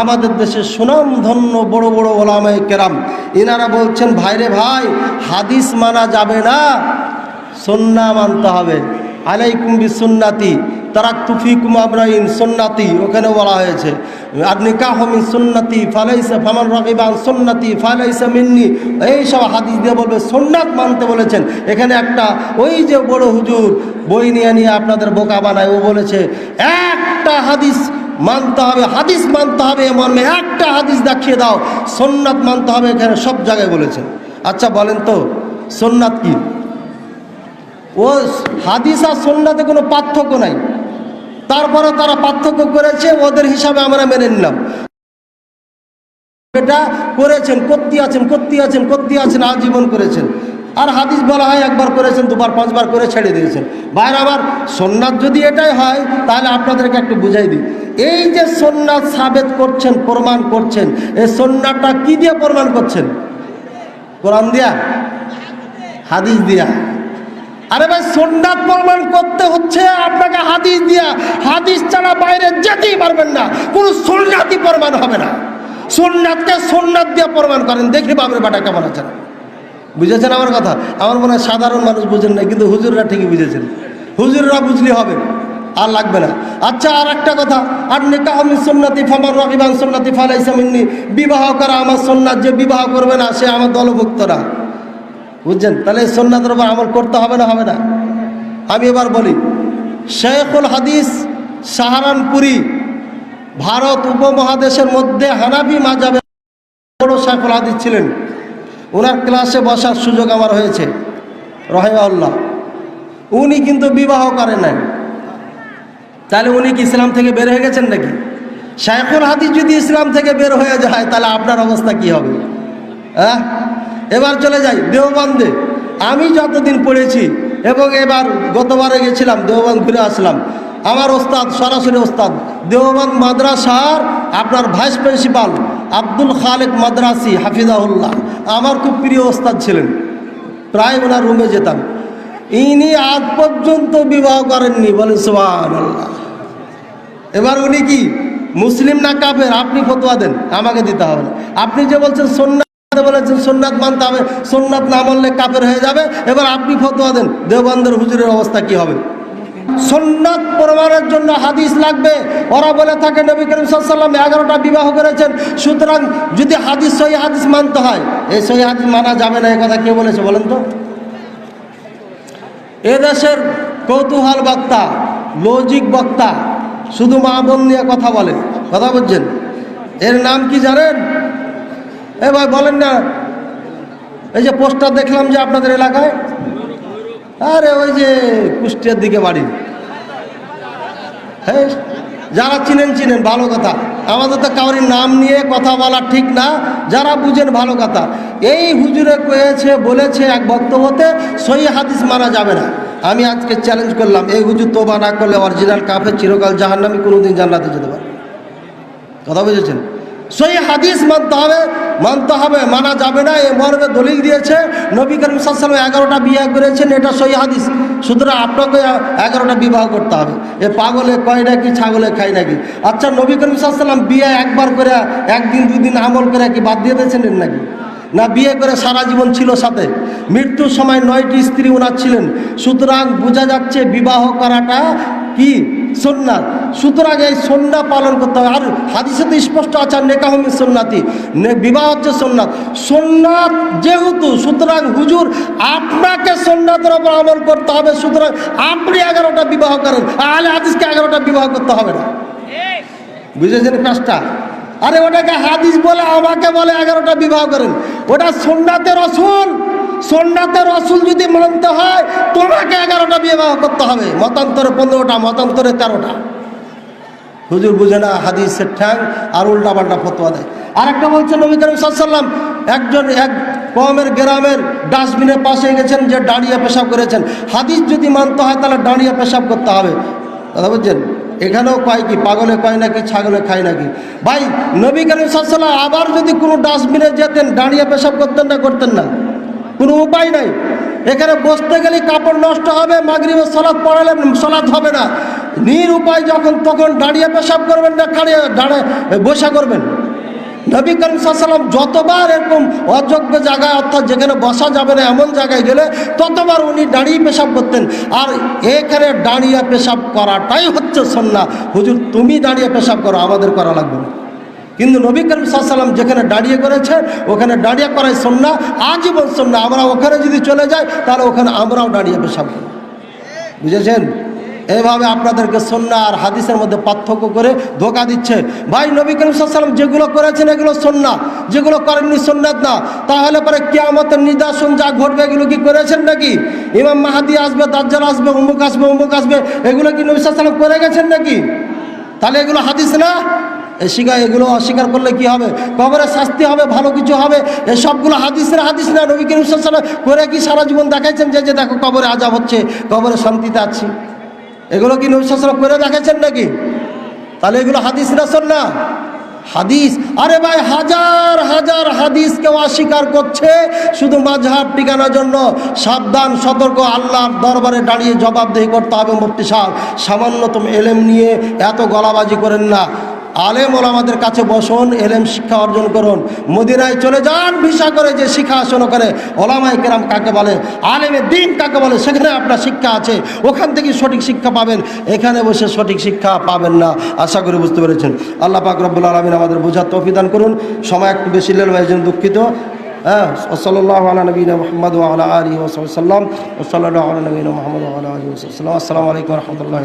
আমাদের দেশের সুনামধন্য বড় বড় ওলামায় কেরাম এনারা বলছেন, ভাইরে ভাই, হাদিস মানা যাবে না, সন্না মানতে হবে। আলাইকুম বি সুন্নাতি তারাক তুফিকুম আবরাইন সুন্নাতি ওখানে বলা হয়েছে। আর নিকাহ মিন সুন্নাতি ফালাইসা, ফামান রাকিবান সুন্নাতি ফালাইসা মিন্নি। এই সব হাদিস দিয়ে বলবে, সুন্নাত মানতে বলেছেন। এখানে একটা, ওই যে বড় হুজুর বই নিয়ে নিয়ে আপনাদের বোকা বানায়, ও বলেছে, একটা হাদিস মানতে হবে, হাদিস মানতে হবে মর্মে, একটা হাদিস দেখিয়ে দাও সোননাথ মানতে হবে এখানে সব জায়গায় বলেছেন। আচ্ছা বলেন তো সোননাথ কি? ও হাদিস আর সন্ন্যাতে কোনো পার্থক্য নাই। তারপরে তারা পার্থক্য করেছে, ওদের হিসাবে আমরা মেনে নিলাম। এটা করেছেন করতে আছেন করতে আছেন করতে আছেন, আজীবন করেছেন। আর হাদিস বলা হয়, একবার করেছেন, দুবার, পাঁচবার করে ছেড়ে দিয়েছেন। বাইরে আবার সোননাথ যদি এটাই হয়, তাহলে আপনাদেরকে একটু বুঝাই দিই। এই যে সোননাথ সাবেত করছেন, প্রমাণ করছেন, এই সোননাথটা কি দিয়ে প্রমাণ করছেন? কোরআন দিয়া? হাদিস দিয়া? আরে ভাই সোননাথ প্রমাণ করতে হচ্ছে আপনাকে হাদিস দিয়া। হাদিস ছাড়া বাইরে যেতেই পারবেন না। কোনো সোননাথই প্রমাণ হবে না। সোননাথকে সোননাথ দিয়ে প্রমাণ করেন। দেখি বাবুর বাটা কেমন আছেন। বুঝেছেন আমার কথা? আমার মনে হয় সাধারণ মানুষ বুঝেন না কিন্তু হুজুররা ঠিকই বুঝেছেন। হুজুররা বুঝলি হবে, আর লাগবে না। আচ্ছা আর একটা কথা। আর নিকাহ সুন্নাতি ফামার রহিবান সুন্নাতি ফালাইসা মিন্নি। বিবাহ করা আমার সুন্নাত, যে বিবাহ করবে না, সে আমার দলভুক্ত না। বুঝছেন? তাহলে সন্ন্যাতের উপর আমল করতে হবে না হবে না? আমি এবার বলি, শেখুল হাদিস সাহারানপুরি ভারত উপমহাদেশের মধ্যে হানাবি মাজাবে বড় শেখুল হাদিস ছিলেন। ওনার ক্লাসে বসার সুযোগ আমার হয়েছে রহেমাউল্লাহ উনি কিন্তু বিবাহ করেন নাই। তাহলে উনি কি ইসলাম থেকে বের হয়ে গেছেন নাকি? শেখুল হাদিস যদি ইসলাম থেকে বের হয়ে যায়, তাহলে আপনার অবস্থা কি হবে? হ্যাঁ এবার চলে যাই দেওবন্দে। আমি যতদিন পড়েছি এবং এবার গতবারে গেছিলাম, দেওবন্দ ঘুরে আসলাম। আমার ওস্তাদ, সরাসরি ওস্তাদ, দেওবন্দ মাদ্রাসার আপনার ভাইস প্রিন্সিপাল আব্দুল খালেক মাদ্রাসি হাফিজাউল্লাহ আমার খুব প্রিয় ওস্তাদ ছিলেন। প্রায় ওনার রুমে যেতাম। ইনি আজ পর্যন্ত বিবাহ করেননি, বলেন সোহান এবার উনি কি, মুসলিম না কাফের? আপনি ফতোয়া দেন, আমাকে দিতে হবে আপনি যে বলছেন সোননাথ বলেছেন সোননাথ মানতে হবে সোননাথ না মানলে কাফের হয়ে যাবে। এবার আপনি ফতোয়া দেন হুজুরের অবস্থা কি হবে? প্রমাণের জন্য হাদিস লাগবে। ওরা বলে থাকে, নবী করিম সাল্লাম এগারোটা বিবাহ করেছেন। সুতরাং যদি হাদিস, সহি হাদিস মানতে হয়, এই সহি হাদিস মানা যাবে না, এ কথা কে বলেছে বলেন তো? এদেশের কৌতূহল বক্তা, লজিক বক্তা, শুধু মা বোন নিয়ে কথা বলে, কথা বলছেন। এর নাম কি জানেন? এ ভাই, বলেন না। এই যে পোস্টার দেখলাম যে আপনাদের এলাকায়। আরে, ওই যে কুষ্টিয়ার দিকে বাড়ি। হ্যাঁ যারা চিনেন চিনেন, ভালো কথা। আমাদের তো কাউরির নাম নিয়ে কথা বলা ঠিক না। যারা বুঝেন, ভালো কথা। এই হুজুরে কয়েছে, বলেছে, এক ভক্ত হতে সই হাদিস মানা যাবে না। আমি আজকে চ্যালেঞ্জ করলাম, এই হুজুর তোবা না করলে অরিজিনাল কাফের চিরকাল জাহান্নামি, কোনোদিন জান্নাতে যেতে পারে কথা বুঝেছেন? সই হাদিস মানতে হবে মানতে হবে, মানা যাবে না। এ মর্মে দলিল দিয়েছে, নবী করিম সাল্লাম এগারোটা বিয়ে করেছেন, এটা সহি হাদিস। সুতরাং আপনাকে এগারোটা বিবাহ করতে হবে। এ পাগলে কয় নাকি, ছাগলে খাই নাকি? আচ্ছা নবী করিম সাল্লাম বিয়ে একবার করে, একদিন, দুদিন আমল করে কি বাদ দিয়ে দিয়েছেন নাকি? না, বিয়ে করে সারা জীবন ছিল সাথে। মৃত্যুর সময় নয়টি স্ত্রী ওনার ছিলেন। সুতরাং বোঝা যাচ্ছে বিবাহ করাটা কি? সোননাথ সুতরাং এই সন্না পালন করতে হবে। আর হাদিসে তো স্পষ্ট আছে, নেকাহমি সোননাথি বিবাহ হচ্ছে সোননাথ সোননাথ যেহেতু, সুতরাং হুজুর, আপনাকে সোননাথের ওপর আমল করতে হবে। সুতরাং আপনি এগারোটা বিবাহ করেন, আহলে হাদিসকে এগারোটা বিবাহ করতে হবে না। বুঝেছেন কাজটা? আরে ওটাকে হাদিস বলে, আমাকে বলে এগারোটা বিবাহ করেন। ওটা সোননাথে রসুল। সোননাথে রসুল যদি মানতে হয়, তোমাকে এগারোটা বিবাহ করতে হবে। মতান্তরে পনেরোটা, মতান্তরে তেরোটা। হুজুর বুঝে না হাদিসের ঠ্যাং আর উল্টা পাল্টা ফতোয়া দেয়। আর একটা বলছেন নবী করিম সাল্লাম একজন এক কমের গ্রামের ডাস্টবিনের পাশে গেছেন যে দাঁড়িয়ে পেশাব করেছেন। হাদিস যদি মানতে হয় তাহলে দাঁড়িয়ে পেশাব করতে হবে। কথা বুঝছেন এখানেও কয় কি, পাগলে কয় নাকি, ছাগলে খায় নাকি? ভাই, নবী করিম সাল্লাম আবার যদি কোনো ডাস্টবিনে যেতেন দাঁড়িয়ে পেশাব করতেন না করতেন না। কোনো উপায় নাই। এখানে বসতে গেলে কাপড় নষ্ট হবে, মাগরিবের সলাদ পড়ালে সলাদ হবে না। নিরুপায় যখন, তখন দাঁড়িয়ে পেশাব করবেন না দাঁড়িয়ে দাঁড়িয়ে বসা করবেন। নবী করিম সাল্লাম যতবার এরকম অযোগ্য জায়গায়, অর্থাৎ যেখানে বসা যাবে না, এমন জায়গায় গেলে ততবার উনি দাঁড়িয়ে পেশাব করতেন। আর এখানে দাঁড়িয়ে পেশাব করাটাই হচ্ছে সন্না হুজুর, তুমি দাঁড়িয়ে পেশাব করো, আমাদের করা লাগবে না। কিন্তু নবী করিম সাল্লাম যেখানে দাঁড়িয়ে করেছে, ওখানে দাঁড়িয়ে করাই সন্না আজীবন সন্না আমরা ওখানে যদি চলে যাই, তাহলে ওখানে আমরাও দাঁড়িয়ে পেশাব। বুঝেছেন? এইভাবে আপনাদেরকে সন্না আর হাদিসের মধ্যে পার্থক্য করে ধোকা দিচ্ছে। ভাই, নবী করিম সাল্লাম যেগুলো করেছেন, এগুলো সন্না যেগুলো করেননি সন্ন্যাত না। তাহলে পরে কেয়ামতের নিদর্শন যা ঘটবে, এগুলো কি করেছেন নাকি? ইমাম মাহাদি আসবে, দাজ্জাল আসবে অমুক আসবে অমুক আসবে, এগুলো কি নবী সাল্লাম করে গেছেন নাকি? তাহলে এগুলো হাদিস না? শিখা এগুলো অস্বীকার করলে কি হবে? কবরে শাস্তি হবে, ভালো কিছু হবে। সবগুলো হাদিসের হাদিস না, নবী করিম করে কি সারা জীবন দেখাইছেন যে যে দেখো কবরে আজাব হচ্ছে, কবরে শান্তিতে আছি। এগুলো কি নবী করে দেখাইছেন নাকি? তাহলে এগুলো হাদিস শোন না হাদিস? আরে ভাই, হাজার হাজার হাদিস কেউ অস্বীকার করছে শুধু মাঝহাব টিকানোর জন্য। সাবধান, সতর্ক, আল্লাহর দরবারে দাঁড়িয়ে জবাবদেহি করতে হবে মুফতি সাহেব। সামান্যতম এলেম নিয়ে এত গলাবাজি করেন না। আলেম ওলামাদের কাছে বসুন, এলেম শিক্ষা অর্জন করুন। মদিনায় চলে যান, ভিসা করে যে শিক্ষা আসন করে ওলামাই কেরাম কাকে বলে, আলেমে দিন কাকে বলে, সেখানে আপনার শিক্ষা আছে। ওখান থেকে সঠিক শিক্ষা পাবেন, এখানে বসে সঠিক শিক্ষা পাবেন না। আশা করি বুঝতে পেরেছেন। আল্লাহ পাক আলমিন আমাদের বোঝার তৌফিদান করুন। সময় একটু বেশি জন্য দুঃখিত। হ্যাঁ ওসল্লাহ আলা নবীন মোহাম্মদ আলা ওসাল্লাম ওসল্লাহ আলা নবীন মোহাম্মদ আলী ওসাল্লাম আসসালামু আলাইকুম রহমতুল্লাহ